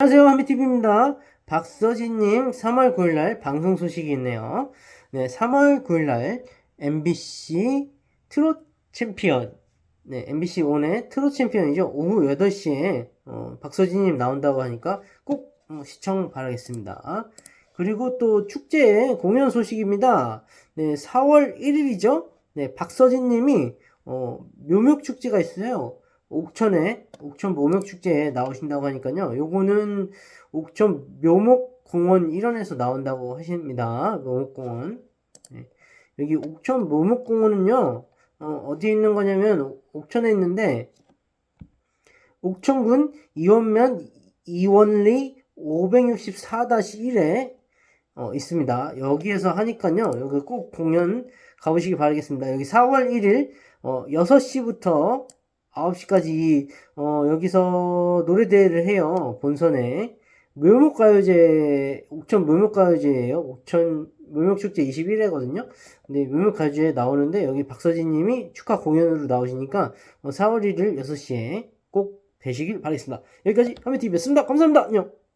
안녕하세요 한비TV입니다. 박서진님 3월 9일날 방송 소식이 있네요. 네 3월 9일날 MBC 트롯 챔피언. 네 MBC 온의 트롯 챔피언이죠. 오후 8시에 어, 박서진님 나온다고 하니까 꼭 어, 시청 바라겠습니다. 그리고 또 축제 공연 소식입니다. 네 4월 1일이죠? 네 박서진님이 어, 묘목 축제가 있어요 옥천에 옥천 묘목 축제에 나오신다고 하니까요. 요거는 옥천 묘목공원 일원에서 나온다고 하십니다. 묘목공원. 네. 여기 옥천 묘목공원은요. 어, 디에 있는 거냐면 옥천에 있는데 옥천군 이원면 이원리 564-1에 어, 있습니다. 여기에서 하니까요. 여기 꼭 공연 가보시기 바라겠습니다. 여기 4월 1일 어, 6시부터 9시까지 어, 여기서 노래대회를 해요. 본선에. 묘목가요제, 옥천 묘목가요제예요. 옥천 묘목축제 21회거든요. 근데 묘목가요제에 나오는데 여기 박서진 님이 축하 공연으로 나오시니까 어, 4월 1일 6시에 꼭 뵈시길 바라겠습니다. 여기까지 하메TV였습니다. 감사합니다. 안녕.